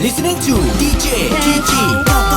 listening to DJ Kiki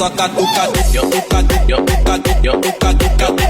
é só catuca yo tuca yo tuca yo tuca